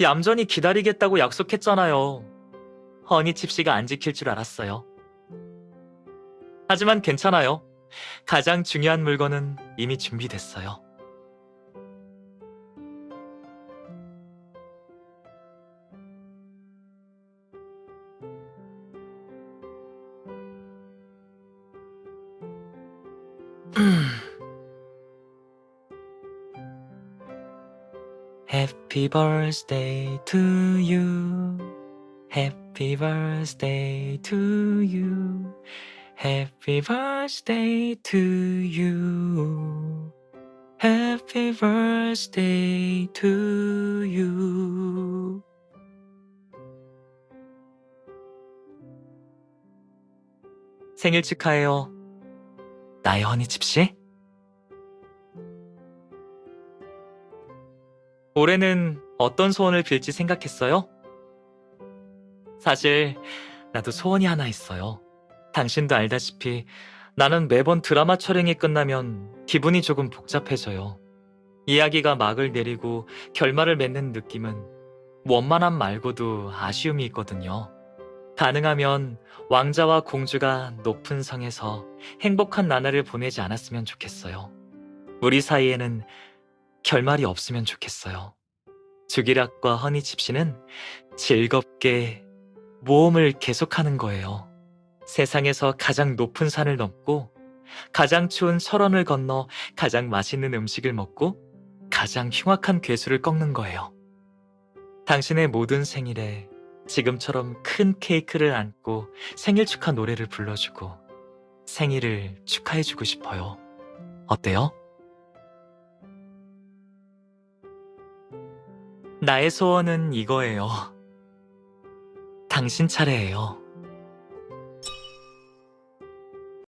얌전히 기다리겠다고 약속했잖아요. 허니칩 씨가 안 지킬 줄 알았어요. 하지만 괜찮아요. 가장 중요한 물건은 이미 준비됐어요. Happy birthday to you. Happy birthday to you. Happy birthday to you. Happy birthday to you. 생일 축하해요. 나의 허니칩 씨. 올해는 어떤 소원을 빌지 생각했어요? 사실 나도 소원이 하나 있어요. 당신도 알다시피 나는 매번 드라마 촬영이 끝나면 기분이 조금 복잡해져요. 이야기가 막을 내리고 결말을 맺는 느낌은 원만함 말고도 아쉬움이 있거든요. 가능하면 왕자와 공주가 높은 성에서 행복한 나날을 보내지 않았으면 좋겠어요. 우리 사이에는 결말이 없으면 좋겠어요. 주기락과 허니칩 씨는 즐겁게 모험을 계속하는 거예요. 세상에서 가장 높은 산을 넘고 가장 추운 철원을 건너 가장 맛있는 음식을 먹고 가장 흉악한 괴수를 꺾는 거예요. 당신의 모든 생일에 지금처럼 큰 케이크를 안고 생일 축하 노래를 불러주고 생일을 축하해주고 싶어요. 어때요? 나의 소원은 이거예요. 당신 차례예요.